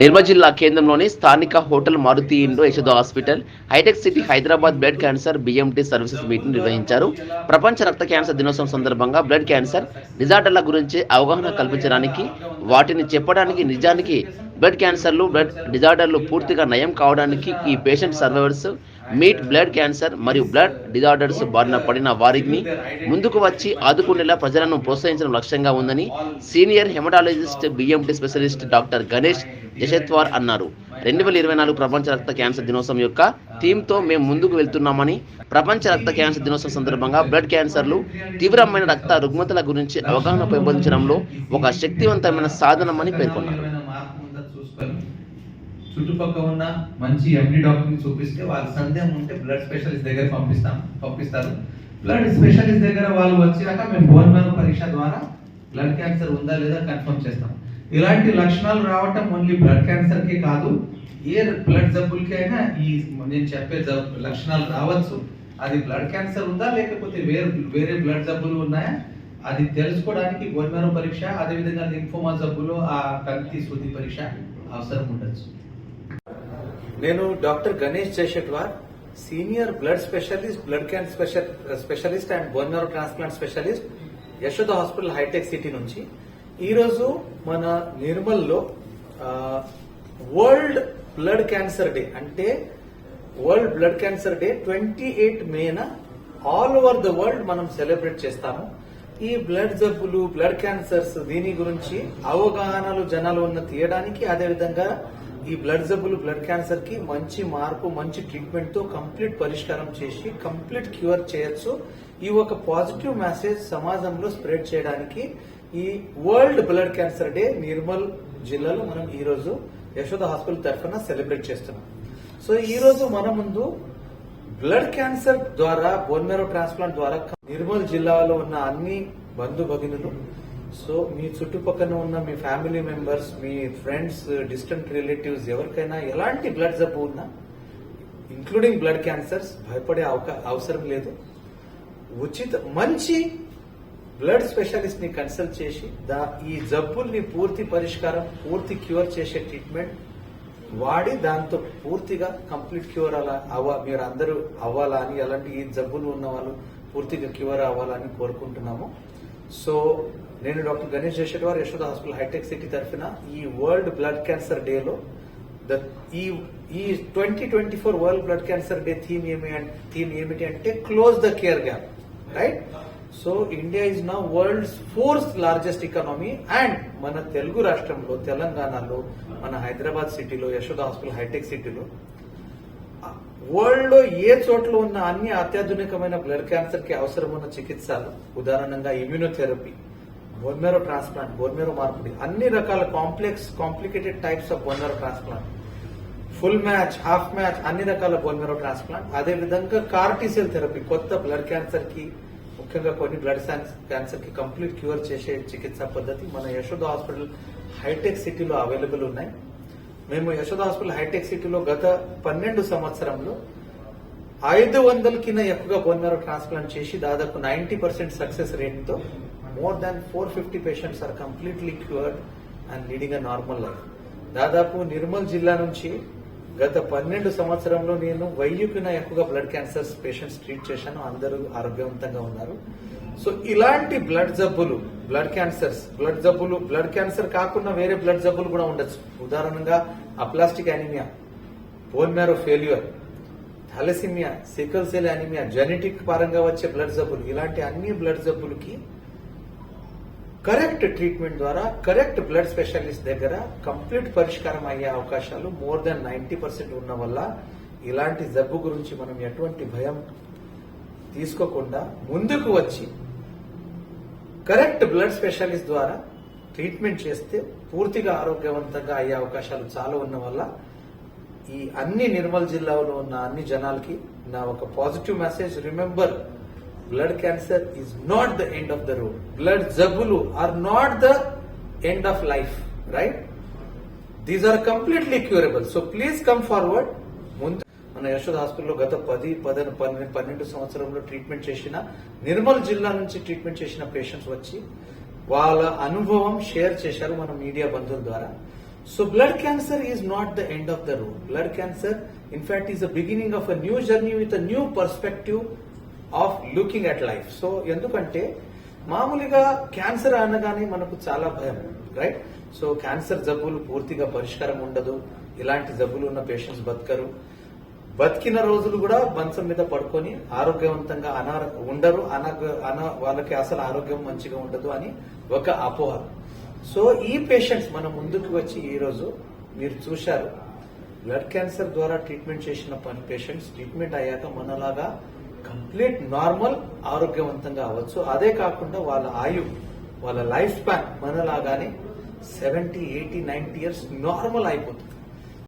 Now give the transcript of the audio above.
నిర్మల్ జిల్లా కేంద్రంలోని స్థానిక hotel Maruti Indo Yashoda hospital hitech city Hyderabad blood cancer BMT services meeting నిర్వహించారు. ప్రపంచ రక్త క్యాన్సర్ దినోత్సవం సందర్భంగా బ్లడ్ క్యాన్సర్ డిజార్డర్ల గురించి అవగాహన కల్పించడానికి వాటిని చెప్పడానికి నిజానికి బ్లడ్ క్యాన్సర్లు బ్లడ్ డిజార్డర్లు పూర్తిగా నయం కావడానికి ఈ patient survivors meet blood cancer మరియు బ్లడ్ డిజార్డర్స్ బారిన పడిన వారిని ముందుకు వచ్చి ఆదుకునేలా ప్రజలను ప్రోత్సహించడం లక్ష్యంగా ఉందని senior haematologist BMT specialist doctor Ganesh Jashatwar అన్నారు. రెండు వేల ఇరవై నాలుగు ప్రపంచ రక్త క్యాన్సర్ దినోత్సవం యొక్క థీమ్తో మేము ముందుకు వెళ్తున్నామని ప్రపంచ రక్త క్యాన్సర్ దినోత్సవం సందర్భంగా బ్లడ్ క్యాన్సర్లు తీవ్రమైన రక్త రుగ్మతల గురించి అవగాహన పెంపొందించడంలో ఒక శక్తివంతమైన సాధనమని పేర్కొన్నారు ఏమైనా మార్పు ఉందో చూసుకొని చుట్టుపక్కల ఉన్న మంచి ఎండి డాక్టర్ని చూపిస్తే వాళ్ళ సందేహం ఉంటే బ్లడ్ స్పెషలిస్ట్ దగ్గర పంపిస్తాం పంపిస్తారు. బ్లడ్ స్పెషలిస్ట్ దగ్గర వాళ్ళు వచ్చినాక మేము బోన్ మ్యారో పరీక్ష ద్వారా బ్లడ్ క్యాన్సర్ ఉందా లేదా కన్ఫర్మ్ చేస్తాం. ఇలాంటి లక్షణాలు రావటం ఓన్లీ బ్లడ్ క్యాన్సర్కే కాదు ఏ బ్లడ్ జబ్బులకి అయినా ఈ నేను చెప్పే జబ్బు లక్షణాలు రావచ్చు. అది బ్లడ్ క్యాన్సర్ ఉందా లేకపోతే వేరే వేరే బ్లడ్ జబ్బులు ఉన్నాయా? అది తెలుసుకోవడానికి గోల్మెరో పరీక్ష అదేవిధంగా లింఫోమా జబ్బులు ఆ కంటి శుద్ధి పరీక్ష అవసరం ఉండొచ్చు. నేను doctor Ganesh Jayashetwar senior blood specialist blood cancer special specialist and bone marrow transplant specialist Yashoda hospital hitech city నుంచి. ఈరోజు మన నిర్మల్లో వరల్డ్ బ్లడ్ క్యాన్సర్ డే అంటే world blood cancer day twenty eight Mena all over the world మనం celebrate చేస్తాము. ఈ blood జబ్బులు blood cancers దీని గురించి అవగాహనలు జనాలు ఉన్న తీయడానికి అదేవిధంగా ఈ బ్లడ్ జబ్బులు బ్లడ్ క్యాన్సర్కి మంచి మార్పు మంచి ట్రీట్మెంట్తో కంప్లీట్ పరిష్కారం చేసి కంప్లీట్ క్యూర్ చేయొచ్చు. ఈ ఒక పాజిటివ్ మెసేజ్ సమాజంలో స్ప్రెడ్ చేయడానికి ఈ world blood cancer day Nirmal జిల్లాలో మనం ఈ రోజు యశోద హాస్పిటల్ తరఫున సెలబ్రేట్ చేస్తున్నాం. సో ఈ రోజు మన ముందు బ్లడ్ క్యాన్సర్ ద్వారా బోన్మెరో ట్రాన్స్ప్లాంట్ ద్వారా నిర్మల్ జిల్లాలో ఉన్న అన్ని బంధు భగినులు సో మీ చుట్టుపక్కన ఉన్న మీ ఫ్యామిలీ మెంబర్స్ మీ ఫ్రెండ్స్ డిస్టెంట్ రిలేటివ్స్ ఎవరికైనా ఎలాంటి బ్లడ్ జబ్బు ఉన్నా ఇంక్లూడింగ్ బ్లడ్ క్యాన్సర్స్ భయపడే అవకా- అవసరం లేదు. ఉచిత మంచి బ్లడ్ స్పెషలిస్ట్ని కన్సల్ట్ చేసి దా ఈ జబ్బుల్ని పూర్తి పరిష్కారం పూర్తి క్యూర్ చేసే ట్రీట్మెంట్ వాడి దాంతో పూర్తిగా కంప్లీట్ క్యూర్ అలా అవ్వ మీరు అందరూ అవ్వాలా అని అలాంటి ఈ జబ్బులు ఉన్న వాళ్ళు పూర్తిగా క్యూర్ అవ్వాలని కోరుకుంటున్నాము. సో నేను doctor Ganesh Jayashetwar Yashoda hospital hitech city తరఫున ఈ వరల్డ్ బ్లడ్ క్యాన్సర్ డేలో ద ఈ ఈ twenty twenty four world blood cancer day theme ఏమి థీమ్ ఏమిటి అంటే close the care gap right? So India is now world's fourth largest economy and మన తెలుగు రాష్ట్రంలో తెలంగాణలో మన హైదరాబాద్ సిటీలో యశోద హాస్పిటల్ హైటెక్ సిటీలో వరల్డ్లో ఏ చోట్ల ఉన్న అన్ని అత్యాధునికమైన బ్లడ్ క్యాన్సర్కి అవసరం ఉన్న చికిత్సలు? ఉదాహరణంగా ఇమ్యూనోథెరపీ బోన్మెరో ట్రాన్స్ప్లాంట్ బోన్మెరో మార్పిడి అన్ని రకాల complex complicated types of bone marrow transplant full match half match అన్ని రకాల బోన్మెరో ట్రాన్స్ప్లాంట్ అదే విధంగా కార్టిసెల్ థెరపీ కొత్త బ్లడ్ క్యాన్సర్కి ముఖ్యంగా కొన్ని బ్లడ్ క్యాన్సర్కి కంప్లీట్ క్యూర్ చేసే చికిత్సా పద్ధతి మన యశోద హాస్పిటల్ హైటెక్ సిటీలో అవైలబుల్ ఉన్నాయి. మేము యశోద హాస్పిటల్ హైటెక్ సిటీలో గత పన్నెండు సంవత్సరంలో ఐదు వందల కింద ఎక్కువగా బోన్ మ్యారో ట్రాన్స్ప్లాంట్ చేసి దాదాపు ninety percent success రేట్తో more than four fifty patients are completely cured and leading a normal life దాదాపు నిర్మల్ జిల్లా నుంచి గత పన్నెండు సంవత్సరంలో నేను వెయ్యికిన ఎక్కువగా బ్లడ్ క్యాన్సర్స్ పేషెంట్స్ ట్రీట్ చేశాను. అందరూ ఆరోగ్యవంతంగా ఉన్నారు. సో ఇలాంటి బ్లడ్ జబ్బులు బ్లడ్ క్యాన్సర్స్ బ్లడ్ జబ్బులు బ్లడ్ క్యాన్సర్ కాకుండా వేరే బ్లడ్ జబ్బులు కూడా ఉండొచ్చు. ఉదాహరణగా aplastic anaemia bone marrow failure thalassemia sickle cell anaemia genetic పరంగా వచ్చే బ్లడ్ జబ్బులు. ఇలాంటి అన్ని బ్లడ్ జబ్బులకి కరెక్ట్ ట్రీట్మెంట్ ద్వారా కరెక్ట్ బ్లడ్ స్పెషలిస్ట్ దగ్గర కంప్లీట్ పరిష్కారం అయ్యే అవకాశాలు మోర్ దాన్ నైన్టీ పర్సెంట్ ఉన్న వల్ల ఇలాంటి జబ్బు గురించి మనం ఎటువంటి భయం తీసుకోకుండా ముందుకు వచ్చి కరెక్ట్ బ్లడ్ స్పెషలిస్ట్ ద్వారా ట్రీట్మెంట్ చేస్తే పూర్తిగా ఆరోగ్యవంతంగా అయ్యే అవకాశాలు చాలా ఉన్న వల్ల ఈ అన్ని నిర్మల్ జిల్లాలో ఉన్న అన్ని జనాలకి నా ఒక positive message. Remember blood cancer is not the end of the road blood జబ్బులు are not the end of life right these are completely curable so please come forward ముందు మన యశోద్ హాస్పిటల్లో గత పది పదన పన్నెండు పన్నెండు సంవత్సరంలో ట్రీట్మెంట్ చేసిన నిర్మల్ జిల్లా నుంచి ట్రీట్మెంట్ చేసిన పేషెంట్స్ వచ్చి వాళ్ళ అనుభవం షేర్ చేశారు మన మీడియా బంధువుల ద్వారా. So blood cancer is not the end of the road blood cancer in fact is the beginning of a new journey with a new perspective of looking at life. So ఎందుకంటే మామూలుగా cancer అనగానే మనకు చాలా భయం right? So cancer జబ్బులు పూర్తిగా పరిష్కారం ఉండదు. ఇలాంటి జబ్బులు ఉన్న పేషెంట్స్ బతకరు. బతికిన రోజులు కూడా మంచం మీద పడుకొని ఆరోగ్యవంతంగా అనార ఉండరు. అనాగ అన వాళ్ళకి అసలు ఆరోగ్యం మంచిగా ఉండదు అని ఒక అపోహ. సో ఈ పేషెంట్స్ మన ముందుకు వచ్చి ఈరోజు మీరు చూశారు. బ్లడ్ క్యాన్సర్ ద్వారా ట్రీట్మెంట్ చేసిన పేషెంట్స్ ట్రీట్మెంట్ అయ్యాక మనలాగా కంప్లీట్ నార్మల్ ఆరోగ్యవంతంగా అవ్వచ్చు. అదే కాకుండా వాళ్ళ ఆయు వాళ్ళ life span మనలాగానే seventy eighty ninety years normal అయిపోతుంది.